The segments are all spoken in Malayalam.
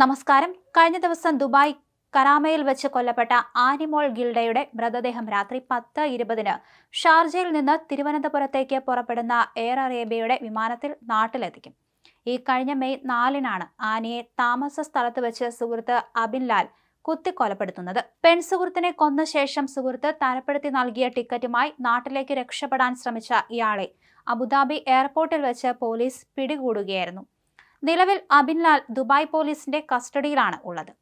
നമസ്കാരം. കഴിഞ്ഞ ദിവസം ദുബായ് കരാമയിൽ വെച്ച് കൊല്ലപ്പെട്ട ആനിമോൾ ഗിൽഡയുടെ മൃതദേഹം രാത്രി പത്ത് ഇരുപതിന് ഷാർജയിൽ നിന്ന് തിരുവനന്തപുരത്തേക്ക് പുറപ്പെടുന്ന എയർ അറേബ്യയുടെ വിമാനത്തിൽ നാട്ടിലെത്തിക്കും. ഈ കഴിഞ്ഞ മെയ് നാലിനാണ് ആനിയെ താമസ സ്ഥലത്ത് വെച്ച് സുഹൃത്ത് അബിൻലാൽ കുത്തിക്കൊലപ്പെടുത്തുന്നത്. പെൺസുഹൃത്തിനെ കൊന്ന ശേഷം സുഹൃത്ത് തരപ്പെടുത്തി നൽകിയ ടിക്കറ്റുമായി നാട്ടിലേക്ക് രക്ഷപ്പെടാൻ ശ്രമിച്ച ഇയാളെ അബുദാബി എയർപോർട്ടിൽ വെച്ച് പോലീസ് പിടികൂടുകയായിരുന്നു. നിലവിൽ അബിൻലാൽ ദുബായ് പോലീസിന്റെ കസ്റ്റഡിയിലാണ് ഉള്ളത്.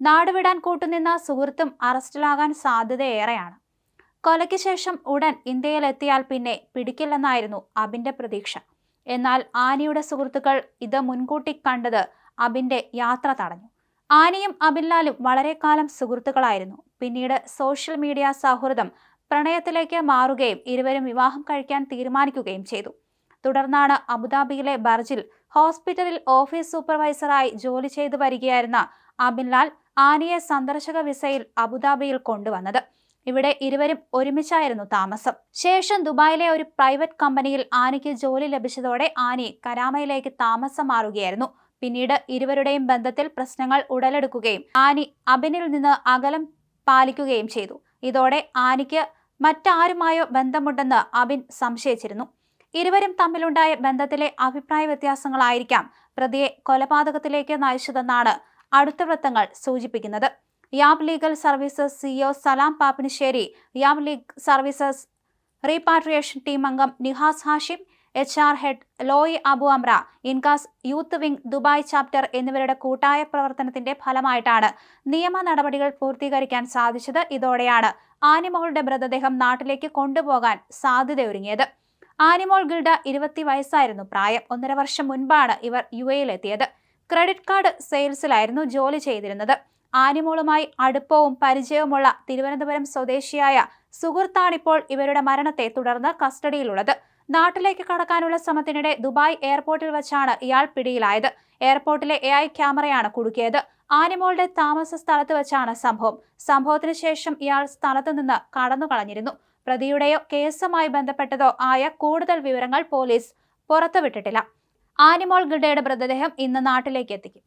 നാടുവിടാൻ കൂട്ടുനിന്ന സുഹൃത്തും അറസ്റ്റിലാകാൻ സാധ്യതയേറെയാണ്. കൊലയ്ക്ക് ശേഷം ഉടൻ ഇന്ത്യയിൽ എത്തിയാൽ പിന്നെ പിടിക്കില്ലെന്നായിരുന്നു അബിന്റെ പ്രതീക്ഷ. എന്നാൽ ആനിയുടെ സുഹൃത്തുക്കൾ ഇത് മുൻകൂട്ടി കണ്ടത് അബിന്റെ യാത്ര തടഞ്ഞു. ആനിയും അബിൻലാലും വളരെ കാലം സുഹൃത്തുക്കളായിരുന്നു. പിന്നീട് സോഷ്യൽ മീഡിയ സൗഹൃദം പ്രണയത്തിലേക്ക് മാറുകയും ഇരുവരും വിവാഹം കഴിക്കാൻ തീരുമാനിക്കുകയും ചെയ്തു. തുടർന്നാണ് അബുദാബിയിലെ ബർജിൽ ഹോസ്പിറ്റലിൽ ഓഫീസ് സൂപ്പർവൈസറായി ജോലി ചെയ്തു വരികയായിരുന്ന അബിൻലാൽ ആനിയെ സന്ദർശക വിസയിൽ അബുദാബിയിൽ കൊണ്ടുവന്നത്. ഇവിടെ ഇരുവരും ഒരുമിച്ചായിരുന്നു താമസം. ശേഷം ദുബായിലെ ഒരു പ്രൈവറ്റ് കമ്പനിയിൽ ആനിക്ക് ജോലി ലഭിച്ചതോടെ ആനി കരാമയിലേക്ക് താമസം മാറുകയായിരുന്നു പിന്നീട് ഇരുവരുടെയും ബന്ധത്തിൽ പ്രശ്നങ്ങൾ ഉടലെടുക്കുകയും ആനി അബിനിൽ നിന്ന് അകലം പാലിക്കുകയും ചെയ്തു. ഇതോടെ ആനിക്ക് മറ്റാരുമായോ ബന്ധമുണ്ടെന്ന് അബിൻ സംശയിച്ചിരുന്നു. ഇരുവരും തമ്മിലുണ്ടായ ബന്ധത്തിലെ അഭിപ്രായ വ്യത്യാസങ്ങളായിരിക്കാം പ്രതിയെ കൊലപാതകത്തിലേക്ക് നയിച്ചതെന്നാണ് അടുത്ത വൃത്തങ്ങൾ സൂചിപ്പിക്കുന്നത്. Yab legal services CEO Salam Pappinisseri Yab legal services repatriation team അംഗം Nihas Hashim H R head Loyi Abu Amra INCAS youth wing Dubai chapter എന്നിവരുടെ കൂട്ടായ പ്രവർത്തനത്തിന്റെ ഫലമായിട്ടാണ് നിയമ നടപടികൾ പൂർത്തീകരിക്കാൻ സാധിച്ചത്. ഇതോടെയാണ് ആനിമോളുടെ മൃതദേഹം നാട്ടിലേക്ക് കൊണ്ടുപോകാൻ സാധ്യതയൊരുങ്ങിയത്. ആനിമോൾ ഗിൽഡ ഇരുപത്തി വയസ്സായിരുന്നു. പ്രായം ഒന്നര വർഷം മുൻപാണ് ഇവർ യു എയിലെത്തിയത്. ക്രെഡിറ്റ് കാർഡ് സെയിൽസിലായിരുന്നു ജോലി ചെയ്തിരുന്നത്. ആനിമോളുമായി അടുപ്പവും പരിചയവുമുള്ള തിരുവനന്തപുരം സ്വദേശിയായ സുഹൃത്താണിപ്പോൾ ഇവരുടെ മരണത്തെ തുടർന്ന് കസ്റ്റഡിയിലുള്ളത്. നാട്ടിലേക്ക് കടക്കാനുള്ള ശ്രമത്തിനിടെ ദുബായ് എയർപോർട്ടിൽ വെച്ചാണ് ഇയാൾ പിടിയിലായത്. എയർപോർട്ടിലെ എ ഐ ക്യാമറയാണ് കുടുക്കിയത്. ആനിമോളുടെ താമസ സ്ഥലത്ത് വെച്ചാണ് സംഭവം. സംഭവത്തിന് ശേഷം ഇയാൾ സ്ഥലത്തു നിന്ന് കടന്നു കളഞ്ഞിരുന്നു പ്രതിയുടെയോ കേസുമായി ബന്ധപ്പെട്ടതോ ആയ കൂടുതൽ വിവരങ്ങൾ പോലീസ് പുറത്തുവിട്ടിട്ടില്ല. ആനിമോൾ ഗിഡയുടെ മൃതദേഹം ഇന്ന് നാട്ടിലേക്ക് എത്തിക്കും.